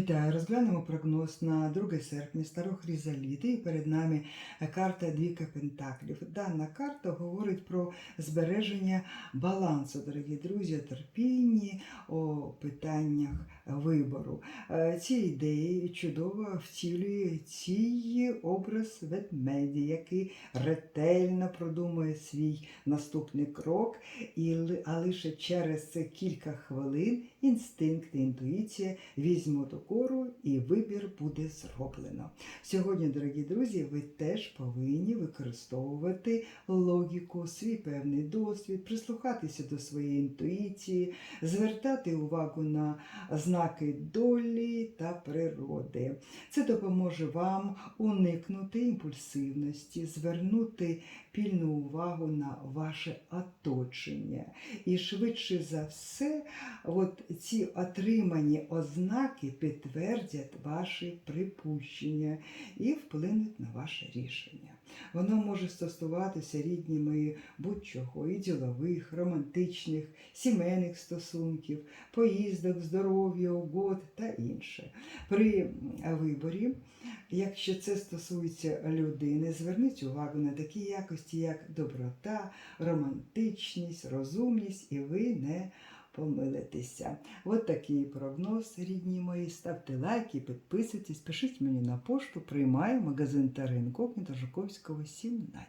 Вітаю, розглянемо прогноз на 2 серпня старох різаліти І перед нами карта Двіка Пентаклів. Дана карта говорить про збереження балансу, дорогі друзі, терпінні у питаннях вибору. Е, Ці ідеї чудово втілює цей образ ведмеді, який ретельно продумує свій наступний крок, а лише через кілька хвилин інстинкт і інтуїція візьмуть укору і вибір буде зроблено. Сьогодні, дорогі друзі, ви теж повинні використовувати логіку, свій певний досвід, прислухатися до своєї інтуїції, звертати увагу на знаки долі та природи. Це допоможе вам уникнути імпульсивності, звернути пільну увагу на ваше оточення. І швидше за все, от ці отримані ознаки підтвердять ваші припущення і вплинуть на ваше рішення. Воно може стосуватися рідні мої будь-чого, і ділових, романтичних, сімейних стосунків, поїздок, здоров'я, угод та інше. При виборі, якщо це стосується людини, зверніть увагу на такі якості, як доброта, романтичність, розумність, і ви не помилитеся. От такий прогноз, рідні мої. Ставте лайки, підписуйтесь, пишіть мені на пошту, приймаю магазин та ринку Жуковського 17.